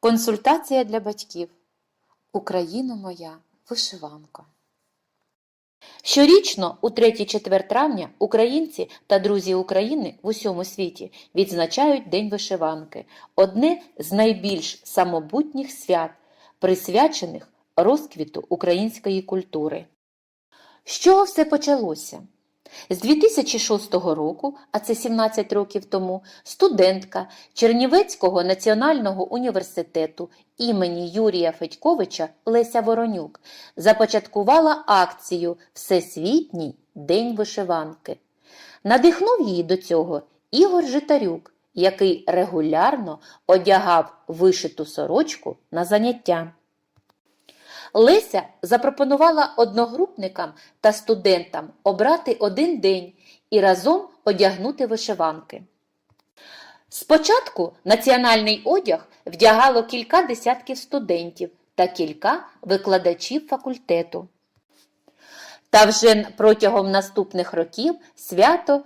Консультація для батьків. Україно моя вишиванка. Щорічно, у 3-4 травня, українці та друзі України в усьому світі відзначають День вишиванки одне з найбільш самобутніх свят, присвячених розквіту української культури. З чого все почалося? З 2006 року, а це 17 років тому, студентка Чернівецького національного університету імені Юрія Федьковича Леся Воронюк започаткувала акцію Всесвітній День вишиванки. Надихнув її до цього Ігор Житарюк, який регулярно одягав вишиту сорочку на заняття. Леся запропонувала одногрупникам та студентам обрати один день і разом одягнути вишиванки. Спочатку національний одяг вдягало кілька десятків студентів та кілька викладачів факультету. Та вже протягом наступних років свято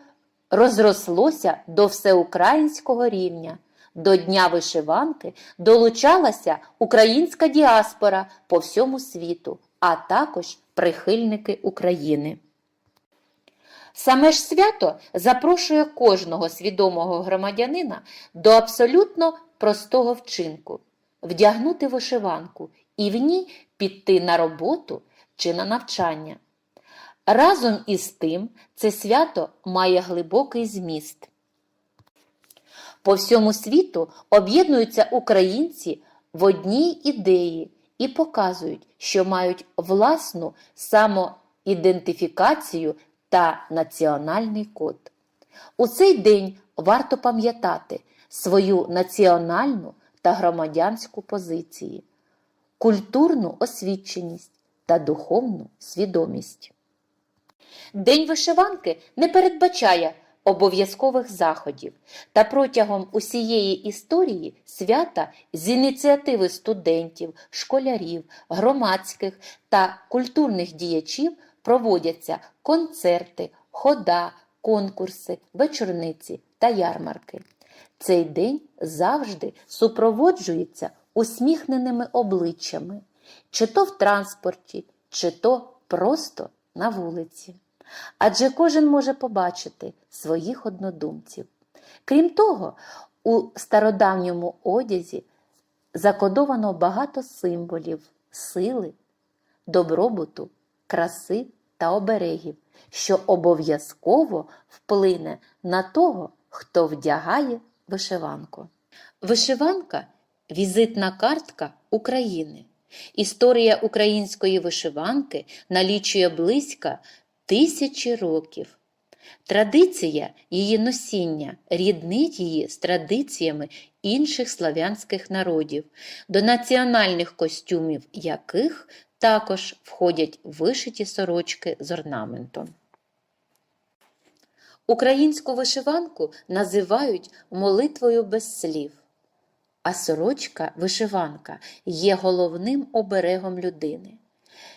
розрослося до всеукраїнського рівня. До Дня вишиванки долучалася українська діаспора по всьому світу, а також прихильники України. Саме ж свято запрошує кожного свідомого громадянина до абсолютно простого вчинку вдягнути вишиванку і в ній піти на роботу чи на навчання. Разом із тим, це свято має глибокий зміст. По всьому світу об'єднуються українці в одній ідеї і показують, що мають власну самоідентифікацію та національний код. У цей день варто пам'ятати свою національну та громадянську позиції, культурну освіченість та духовну свідомість. День вишиванки не передбачає обов'язкових заходів, та протягом усієї історії свята з ініціативи студентів, школярів, громадських та культурних діячів проводяться концерти, хода, конкурси, вечорниці та ярмарки. Цей день завжди супроводжується усміхненими обличчями, чи то в транспорті, чи то просто на вулиці. Адже кожен може побачити своїх однодумців. Крім того, у стародавньому одязі закодовано багато символів сили, добробуту, краси та оберегів, що обов'язково вплине на того, хто вдягає вишиванку. Вишиванка візитна картка України. Історія української вишиванки налічує близько тисячі років. Традиція її носіння ріднить її з традиціями інших славянських народів, до національних костюмів яких також входять вишиті сорочки з орнаментом. Українську вишиванку називають молитвою без слів, а сорочка вишиванка є головним оберегом людини.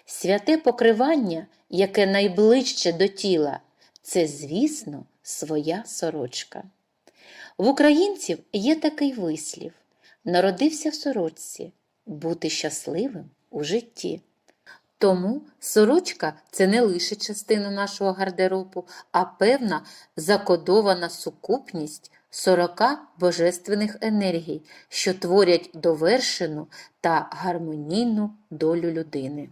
Святе покривання, яке найближче до тіла, це, звісно, своя сорочка. В українців є такий вислів: народився в сорочці, бути щасливим у житті. Тому сорочка це не лише частина нашого гардеробу, а певна закодована сукупність 40 божественних енергій, що творять довершену та гармонійну долю людини.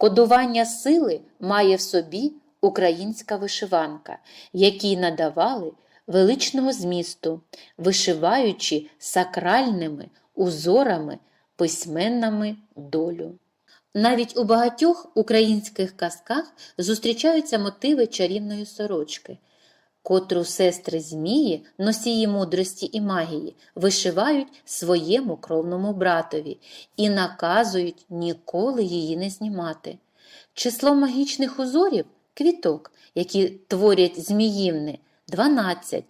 Кодування сили має в собі українська вишиванка, якій надавали величного змісту, вишиваючи сакральними узорами письменнами долю. Навіть у багатьох українських казках зустрічаються мотиви чарівної сорочки, котру сестри Змії, носії мудрості і магії, вишивають своєму кровному братові і наказують ніколи її не знімати. Число магічних узорів квіток, які творять зміївни, 12.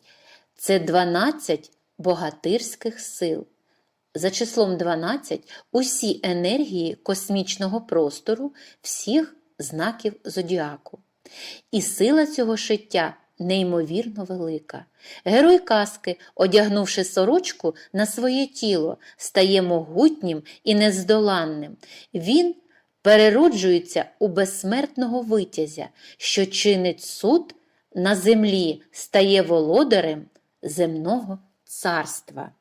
Це 12 богатирських сил. За числом 12 усі енергії космічного простору всіх знаків зодіаку. І сила цього шиття неймовірно велика. Герой казки, одягнувши сорочку на своє тіло, стає могутнім і нездоланним. Він перероджується у безсмертного витязя, що чинить суд на землі, стає володарем земного царства.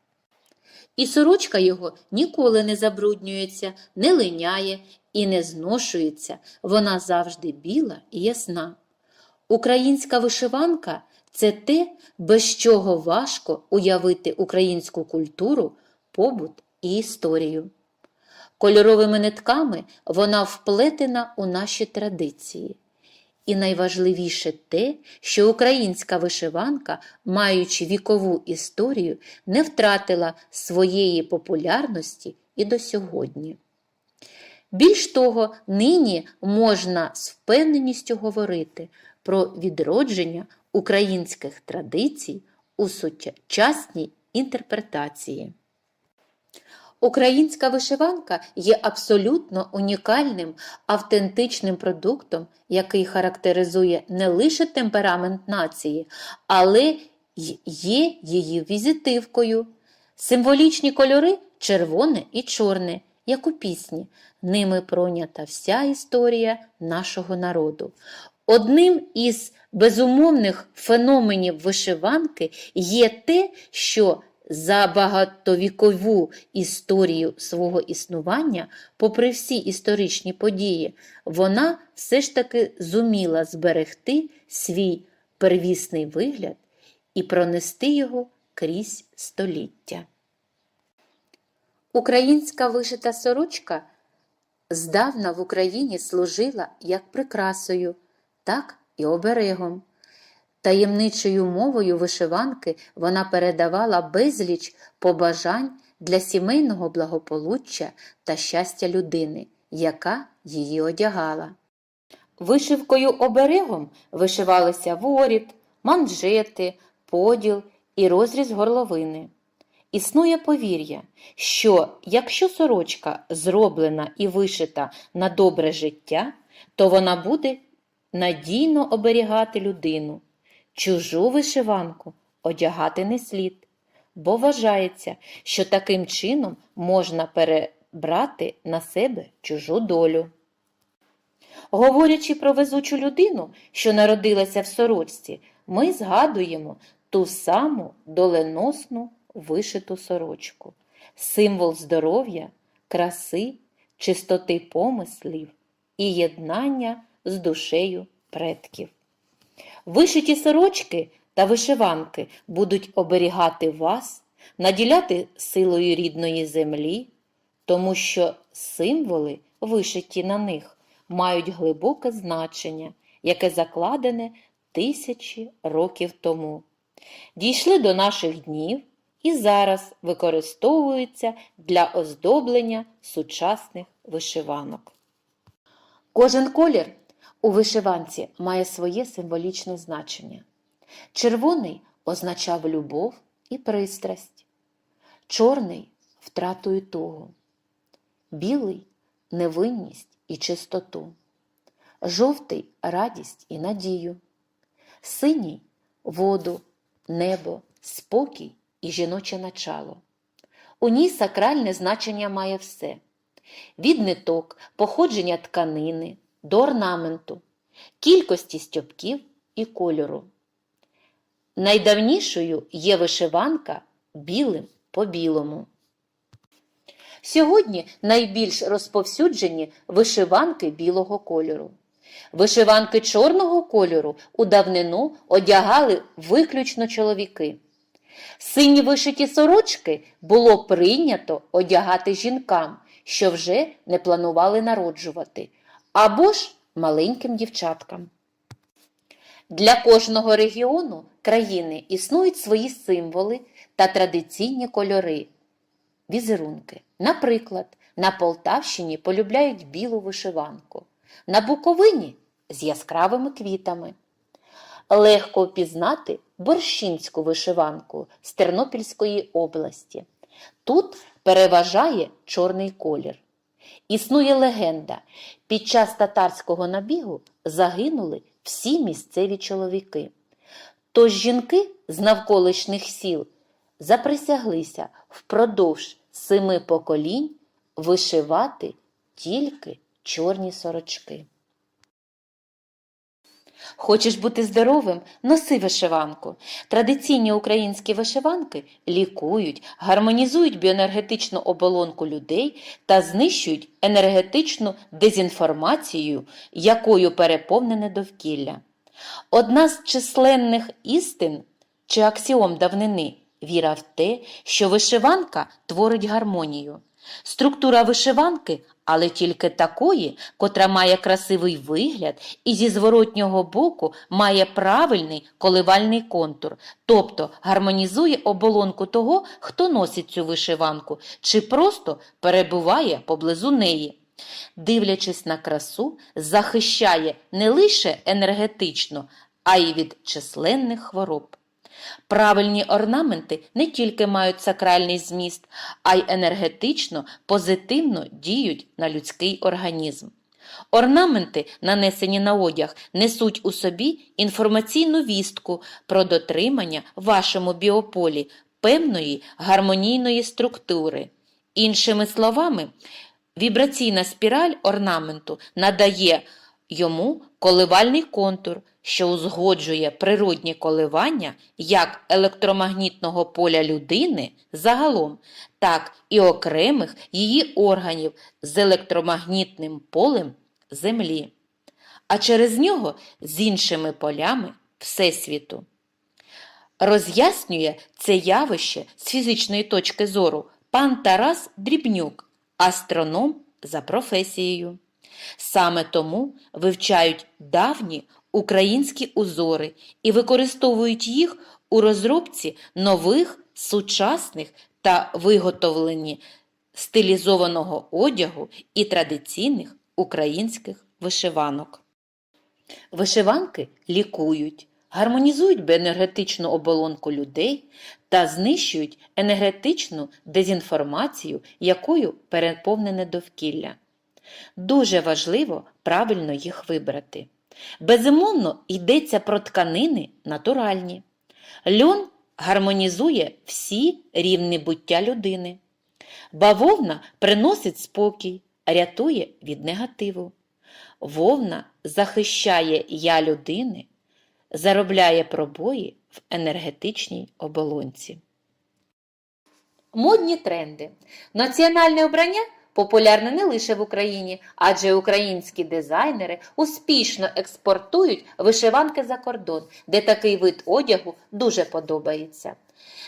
І сорочка його ніколи не забруднюється, не линяє і не зношується, вона завжди біла і ясна. Українська вишиванка це те, без чого важко уявити українську культуру, побут і історію. Кольоровими нитками вона вплетена у наші традиції. І найважливіше те, що українська вишиванка, маючи вікову історію, не втратила своєї популярності і до сьогодні. Більш того, нині можна з впевненістю говорити про відродження українських традицій у сучасній інтерпретації. Українська вишиванка є абсолютно унікальним автентичним продуктом, який характеризує не лише темперамент нації, але й є її візитивкою. Символічні кольори червоне і чорне, як у пісні. Ними пройнята вся історія нашого народу. Одним із безумовних феноменів вишиванки є те, що за багатовікову історію свого існування, попри всі історичні події, вона все ж таки зуміла зберегти свій первісний вигляд і пронести його крізь століття. Українська вишита сорочка здавна в Україні служила як прикрасою, так і оберегом. Таємничою мовою вишиванки вона передавала безліч побажань для сімейного благополуччя та щастя людини, яка її одягала. Вишивкою оберегом вишивалися воріт, манжети, поділ і розріз горловини. Існує повір'я, що якщо сорочка зроблена і вишита на добре життя, то вона буде надійно оберігати людину. Чужу вишиванку одягати не слід, бо вважається, що таким чином можна перебрати на себе чужу долю. Говорячи про везучу людину, що народилася в сорочці, ми згадуємо ту саму доленосну вишиту сорочку, символ здоров'я, краси, чистоти помислів і єднання з душею предків. Вишиті сорочки та вишиванки будуть оберігати вас, наділяти силою рідної землі, тому що символи, вишиті на них, мають глибоке значення, яке закладене тисячі років тому. Дійшли до наших днів і зараз використовуються для оздоблення сучасних вишиванок. Кожен колір у вишиванці має своє символічне значення. Червоний означав любов і пристрасть, чорний втрату і тугу, білий невинність і чистоту, жовтий радість і надію, синій воду, небо, спокій і жіноче начало. У ній сакральне значення має все. Від ниток, походження тканини до орнаменту, кількості стьобків і кольору. Найдавнішою є вишиванка білим по білому. Сьогодні найбільш розповсюджені вишиванки білого кольору. Вишиванки чорного кольору у давнину одягали виключно чоловіки. Сині вишиті сорочки було прийнято одягати жінкам, що вже не планували народжувати, або ж маленьким дівчаткам. Для кожного регіону країни існують свої символи та традиційні кольори, візерунки. Наприклад, на Полтавщині полюбляють білу вишиванку, на Буковині з яскравими квітами. Легко впізнати борщинську вишиванку з Тернопільської області. Тут переважає чорний колір. Існує легенда, під час татарського набігу загинули всі місцеві чоловіки. Тож жінки з навколишніх сіл заприсяглися впродовж семи поколінь вишивати тільки чорні сорочки. Хочеш бути здоровим? Носи вишиванку. Традиційні українські вишиванки лікують, гармонізують біоенергетичну оболонку людей та знищують енергетичну дезінформацію, якою переповнене довкілля. Одна з численних істин чи аксіом давнини віра в те, що вишиванка творить гармонію. Структура вишиванки, але тільки такої, котра має красивий вигляд і зі зворотнього боку має правильний коливальний контур, тобто гармонізує оболонку того, хто носить цю вишиванку, чи просто перебуває поблизу неї. Дивлячись на красу, захищає не лише енергетично, а й від численних хвороб. Правильні орнаменти не тільки мають сакральний зміст, а й енергетично позитивно діють на людський організм. Орнаменти, нанесені на одяг, несуть у собі інформаційну вістку про дотримання в вашому біополі певної гармонійної структури. Іншими словами, вібраційна спіраль орнаменту надає йому коливальний контур, що узгоджує природні коливання як електромагнітного поля людини загалом, так і окремих її органів з електромагнітним полем Землі, а через нього з іншими полями Всесвіту. Роз'яснює це явище з фізичної точки зору пан Тарас Дрібнюк, астроном за професією. Саме тому вивчають давні українські узори і використовують їх у розробці нових, сучасних та виготовленні стилізованого одягу і традиційних українських вишиванок. Вишиванки лікують, гармонізують біоенергетичну оболонку людей та знищують енергетичну дезінформацію, якою переповнене довкілля. Дуже важливо правильно їх вибрати. Безумовно, йдеться про тканини натуральні. Льон гармонізує всі рівні буття людини. Бавовна приносить спокій, рятує від негативу. Вовна захищає я людини, заробляє пробої в енергетичній оболонці. Модні тренди. Національне обрання популярне не лише в Україні, адже українські дизайнери успішно експортують вишиванки за кордон, де такий вид одягу дуже подобається.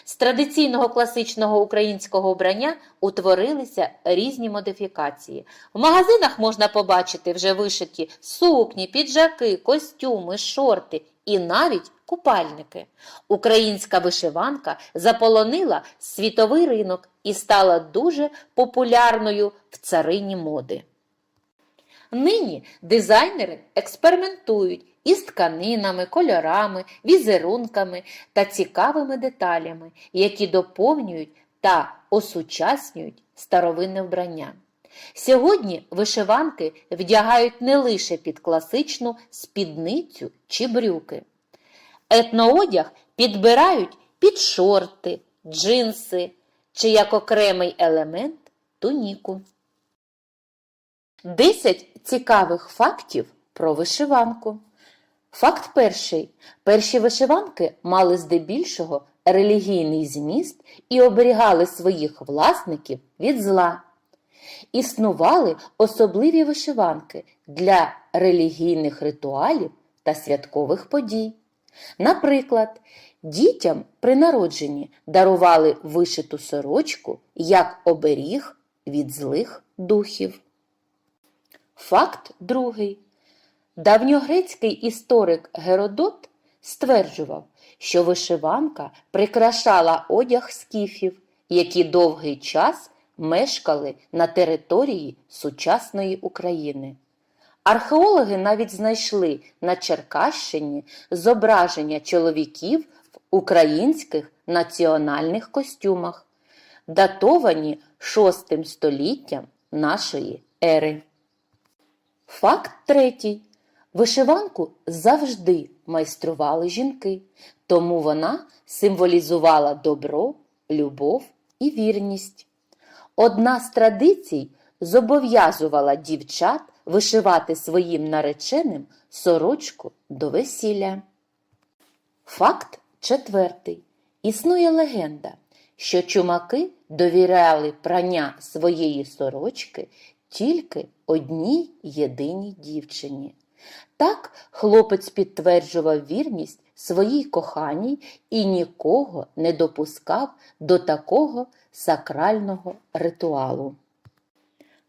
З традиційного класичного українського обрання утворилися різні модифікації. В магазинах можна побачити вже вишиті сукні, піджаки, костюми, шорти і навіть купальники. Українська вишиванка заполонила світовий ринок і стала дуже популярною в царині моди. Нині дизайнери експериментують із тканинами, кольорами, візерунками та цікавими деталями, які доповнюють та осучаснюють старовинне вбрання. Сьогодні вишиванки вдягають не лише під класичну спідницю чи брюки. Етноодяг підбирають під шорти, джинси чи як окремий елемент туніку. 10 цікавих фактів про вишиванку. Факт перший. Перші вишиванки мали здебільшого релігійний зміст і оберігали своїх власників від зла. Існували особливі вишиванки для релігійних ритуалів та святкових подій. Наприклад, дітям при народженні дарували вишиту сорочку як оберіг від злих духів. Факт другий. Давньогрецький історик Геродот стверджував, що вишиванка прикрашала одяг скіфів, які довгий час мешкали на території сучасної України. Археологи навіть знайшли на Черкащині зображення чоловіків в українських національних костюмах, датовані VI століттям нашої ери. Факт третій. Вишиванку завжди майстрували жінки, тому вона символізувала добро, любов і вірність. Одна з традицій зобов'язувала дівчат вишивати своїм нареченим сорочку до весілля. Факт четвертий. Існує легенда, що чумаки довіряли прання своєї сорочки тільки одній єдиній дівчині. Так хлопець підтверджував вірність своїй коханій і нікого не допускав до такого сакрального ритуалу.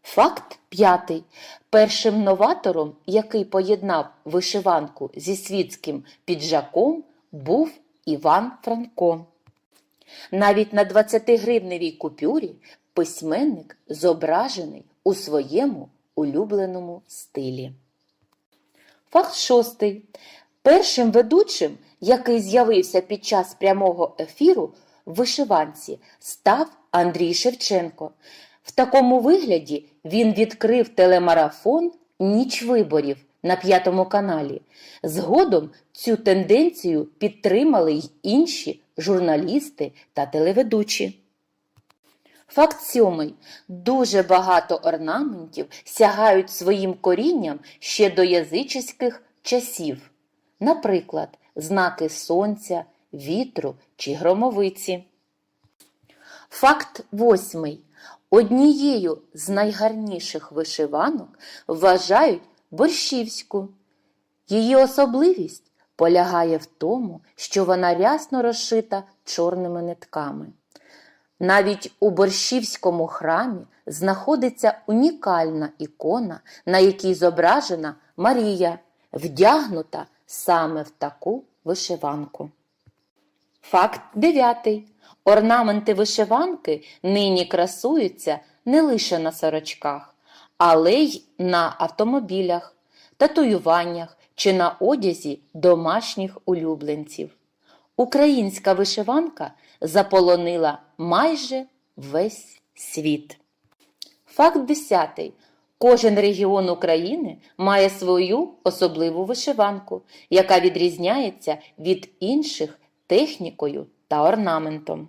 Факт п'ятий. Першим новатором, який поєднав вишиванку зі світським піджаком, був Іван Франко. Навіть на 20-гривневій купюрі письменник зображений у своєму улюбленому стилі. Факт шостий. Першим ведучим, який з'явився під час прямого ефіру в вишиванці, став Андрій Шевченко. В такому вигляді він відкрив телемарафон Ніч виборів на п'ятому каналі. Згодом цю тенденцію підтримали й інші журналісти та телеведучі. Факт сьомий. Дуже багато орнаментів сягають своїм корінням ще до язичських часів. Наприклад, знаки сонця, вітру чи громовиці. Факт восьмий. Однією з найгарніших вишиванок вважають борщівську. Її особливість полягає в тому, що вона рясно розшита чорними нитками. Навіть у борщівському храмі знаходиться унікальна ікона, на якій зображена Марія, вдягнута саме в таку вишиванку. Факт дев'ятий. Орнаменти вишиванки нині красуються не лише на сорочках, але й на автомобілях, татуюваннях чи на одязі домашніх улюбленців. Українська вишиванка заполонила майже весь світ. Факт 10. Кожен регіон України має свою особливу вишиванку, яка відрізняється від інших технікою та орнаментом.